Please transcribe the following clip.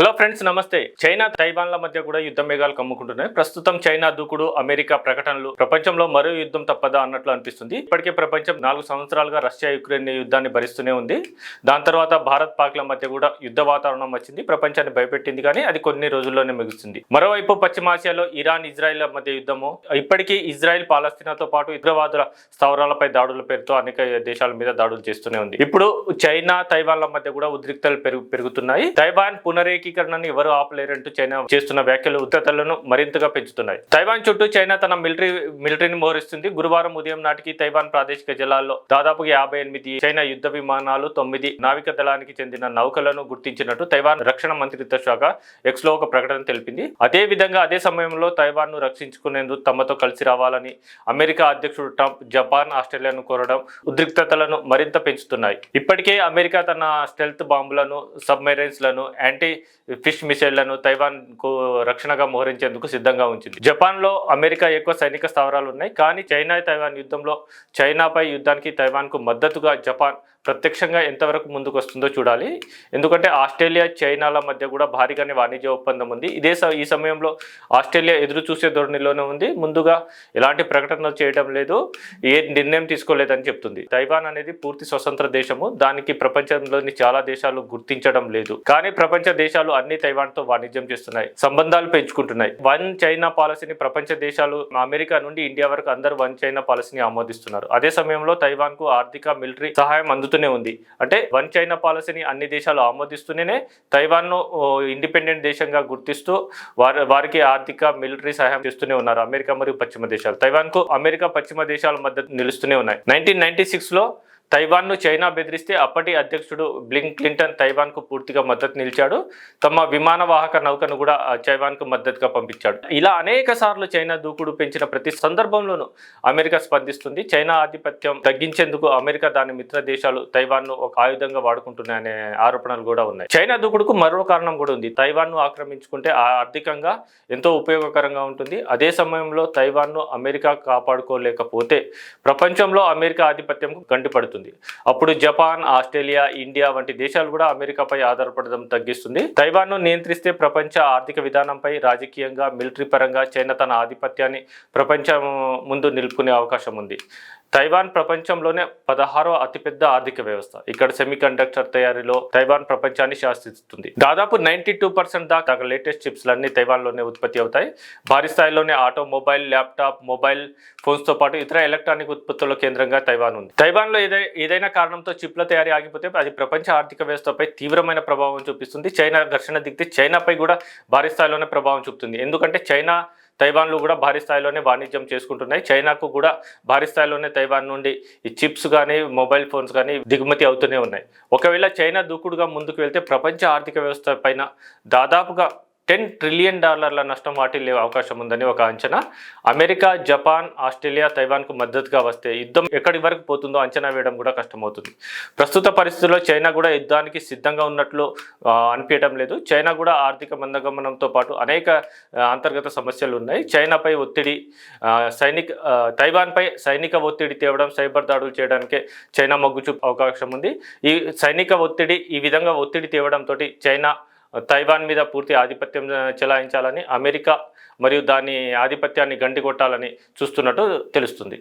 Hello friends నమస్తే. China తైవాన్ల మధ్య కూడా యుద్ధ మేఘాలు కమ్ముకుంటున్నాయి. ప్రస్తుతం చైనా దూకుడు అమెరికా ప్రకటనలు ప్రపంచంలో మరో యుద్ధం తప్పదా అన్నట్లు అనిపిస్తుంది. ఇప్పటికే ప్రపంచం నాలుగు సంవత్సరాలుగా రష్యా యుక్రెయిన్ యుద్ధాన్ని భరిస్తూనే ఉంది. దాని తర్వాత భారత్ పాక్ల మధ్య కూడా యుద్ధ వాతావరణం వచ్చింది. ప్రపంచాన్ని భయపెట్టింది కానీ అది కొన్ని రోజుల్లోనే ముగుస్తుంది మరోవైపు పశ్చిమాసియాలో ఇరాన్ ఇజ్రాయెల్ మధ్య యుద్ధము. ఇప్పటికీ ఇజ్రాయెల్ పాలస్తీనాతో పాటు ఉగ్రవాదుల స్థావరాలపై దాడుల పేరుతో అనేక దేశాల మీద దాడులు చేస్తూనే ఉంది. ఇప్పుడు చైనా తైవాన్ల మధ్య కూడా ఉద్రిక్తలు పెరుగు పెరుగుతున్నాయి. తైవాన్ ఏకీకరణను ఎవరు ఆపలేరంటూ చైనా చేస్తున్న వ్యాఖ్యలు ఉద్రతలను మరింతగా పెంచుతున్నాయి. తైవాన్ చుట్టూ చైనా తన మిలిటరీ మిలిటరీని మోహరిస్తుంది. గురువారం ఉదయం నాటికి తైవాన్ ప్రాదేశిక జలాల్లో దాదాపు యాభై ఎనిమిది చైనా యుద్ధ విమానాలు తొమ్మిది నావిక దళానికి చెందిన నౌకలను గుర్తించినట్టు తైవాన్ రక్షణ మంత్రిత్వ శాఖ ఎక్స్లో ఒక ప్రకటన తెలిపింది. అదే విధంగా అదే సమయంలో తైవాన్ను రక్షించుకునేందుకు తమతో కలిసి రావాలని అమెరికా అధ్యక్షుడు ట్రంప్ జపాన్ ఆస్ట్రేలియాను కోరడం ఉద్రిక్తతలను మరింత పెంచుతున్నాయి. ఇప్పటికే అమెరికా తన స్టెల్త్ బాంబులను సబ్మెరైన్స్లను యాంటీ ఫిష్ మిసైళ్ళను తైవాన్కు రక్షణగా మోహరించేందుకు సిద్ధంగా ఉంచింది. జపాన్లో అమెరికా ఎక్కువ సైనిక స్థావరాలు ఉన్నాయి. కానీ చైనా తైవాన్ యుద్ధంలో చైనాపై యుద్ధానికి తైవాన్కు మద్దతుగా జపాన్ ప్రత్యక్షంగా ఎంతవరకు ముందుకు వస్తుందో చూడాలి. ఎందుకంటే ఆస్ట్రేలియా చైనాల మధ్య కూడా భారీగానే వాణిజ్య ఒప్పందం ఉంది. ఇదే ఈ సమయంలో ఆస్ట్రేలియా ఎదురు చూసే ధోరణిలోనే ఉంది. ముందుగా ఎలాంటి ప్రకటనలు చేయడం లేదు. ఏ నిర్ణయం తీసుకోలేదని చెప్తుంది. తైవాన్ అనేది పూర్తి స్వతంత్ర దేశము. దానికి ప్రపంచంలోని చాలా దేశాలు గుర్తించడం లేదు. కానీ ప్రపంచ దేశాలు అన్ని తైవాన్తో వాణిజ్యం చేస్తున్నాయి. సంబంధాలు పెంచుకుంటున్నాయి. వన్ చైనా పాలసీని ప్రపంచ దేశాలు అమెరికా నుండి ఇండియా వరకు అందరూ వన్ చైనా పాలసీని ఆమోదిస్తున్నారు. అదే సమయంలో తైవాన్కు ఆర్థిక మిలిటరీ సహాయం అందుతూనే ఉంది. అంటే వన్ చైనా పాలసీని అన్ని దేశాలు ఆమోదిస్తూనే తైవాన్ను ఇండిపెండెంట్ దేశంగా గుర్తిస్తూ వారి వారికి ఆర్థిక మిలిటరీ సహాయం చేస్తూనే ఉన్నారు అమెరికా మరియు పశ్చిమ దేశాలు. తైవాన్కు అమెరికా పశ్చిమ దేశాల మద్దతు నిలుస్తూనే ఉన్నాయి. నైన్టీన్ నైన్టీ సిక్స్లో తైవాన్ను చైనా బెదిరిస్తే అప్పటి అధ్యక్షుడు బ్లింక్ క్లింటన్ తైవాన్కు పూర్తిగా మద్దతు నిలిచాడు. తమ విమాన వాహక నౌకను కూడా తైవాన్కు మద్దతుగా పంపించాడు. ఇలా అనేక సార్లు చైనా దూకుడు పెంచిన ప్రతి సందర్భంలోనూ అమెరికా స్పందిస్తుంది. చైనా ఆధిపత్యం తగ్గించేందుకు అమెరికా దాని మిత్ర దేశాలు తైవాన్ను ఒక ఆయుధంగా వాడుకుంటున్నాయనే ఆరోపణలు కూడా ఉన్నాయి. చైనా దూకుడుకు మరో కారణం కూడా ఉంది. తైవాన్ను ఆక్రమించుకుంటే ఆ ఆర్థికంగా ఎంతో ఉపయోగకరంగా ఉంటుంది. అదే సమయంలో తైవాన్ను అమెరికా కాపాడుకోలేకపోతే ప్రపంచంలో అమెరికా ఆధిపత్యం గండిపడుతుంది అప్పుడు జపాన్ ఆస్ట్రేలియా ఇండియా వంటి దేశాలు కూడా అమెరికాపై ఆధారపడడం తగ్గిస్తుంది. తైవాన్ను నియంత్రిస్తే ప్రపంచ ఆర్థిక విధానంపై రాజకీయంగా మిలిటరీ పరంగా చైనా తన ఆధిపత్యాన్ని ప్రపంచం ముందు నిలుపుకునే అవకాశం ఉంది. తైవాన్ ప్రపంచంలోనే పదహారవ అతిపెద్ద ఆర్థిక వ్యవస్థ. ఇక్కడ సెమీకండక్టర్ తయారీలో తైవాన్ ప్రపంచాన్ని శాసిస్తుంది. దాదాపు నైన్టీ టూ పర్సెంట్ దాకా లేటెస్ట్ చిప్స్ అన్ని తైవాన్లోనే ఉత్పత్తి అవుతాయి. భారీ స్థాయిలోనే ఆటోమొబైల్ ల్యాప్టాప్ మొబైల్ ఫోన్స్తో పాటు ఇతర ఎలక్ట్రానిక్ ఉత్పత్తుల కేంద్రంగా తైవాన్ ఉంది. తైవాన్లో ఏదై ఏదైనా కారణంతో చిప్ల తయారీ ఆగిపోతే అది ప్రపంచ ఆర్థిక వ్యవస్థపై తీవ్రమైన ప్రభావం చూపిస్తుంది. చైనా ఘర్షణ దిగితే చైనాపై కూడా భారీ స్థాయిలోనే ప్రభావం చూపుతుంది. ఎందుకంటే చైనా తైవాన్లు కూడా భారీ స్థాయిలోనే వాణిజ్యం చేసుకుంటున్నాయి. చైనాకు కూడా భారీ స్థాయిలోనే తైవాన్ నుండి ఈ చిప్స్ కానీ మొబైల్ ఫోన్స్ కానీ దిగుమతి అవుతూనే ఉన్నాయి. ఒకవేళ చైనా దూకుడుగా ముందుకు వెళ్తే ప్రపంచ ఆర్థిక వ్యవస్థ పైన దాదాపుగా టెన్ ట్రిలియన్ డాలర్ల నష్టం వాటిల్లే అవకాశం ఉందని ఒక అంచనా. అమెరికా జపాన్ ఆస్ట్రేలియా తైవాన్కు మద్దతుగా వస్తే యుద్ధం ఎక్కడి వరకు పోతుందో అంచనా వేయడం కూడా కష్టమవుతుంది. ప్రస్తుత పరిస్థితుల్లో చైనా కూడా యుద్ధానికి సిద్ధంగా ఉన్నట్లు అనిపించడం లేదు. చైనా కూడా ఆర్థిక మందగమనంతో పాటు అనేక అంతర్గత సమస్యలు ఉన్నాయి. చైనాపై ఒత్తిడి సైనిక తైవాన్పై సైనిక ఒత్తిడి తేవడం సైబర్ దాడులు చేయడానికే చైనా మొగ్గు చూపు అవకాశం ఉంది. ఈ సైనిక ఒత్తిడి ఈ విధంగా ఒత్తిడి తేవడంతో చైనా తైవాన్ మీద పూర్తి ఆధిపత్యం చెలాయించాలని అమెరికా మరియు దాని ఆధిపత్యాన్ని గండి కొట్టాలని చూస్తున్నట్టు తెలుస్తుంది.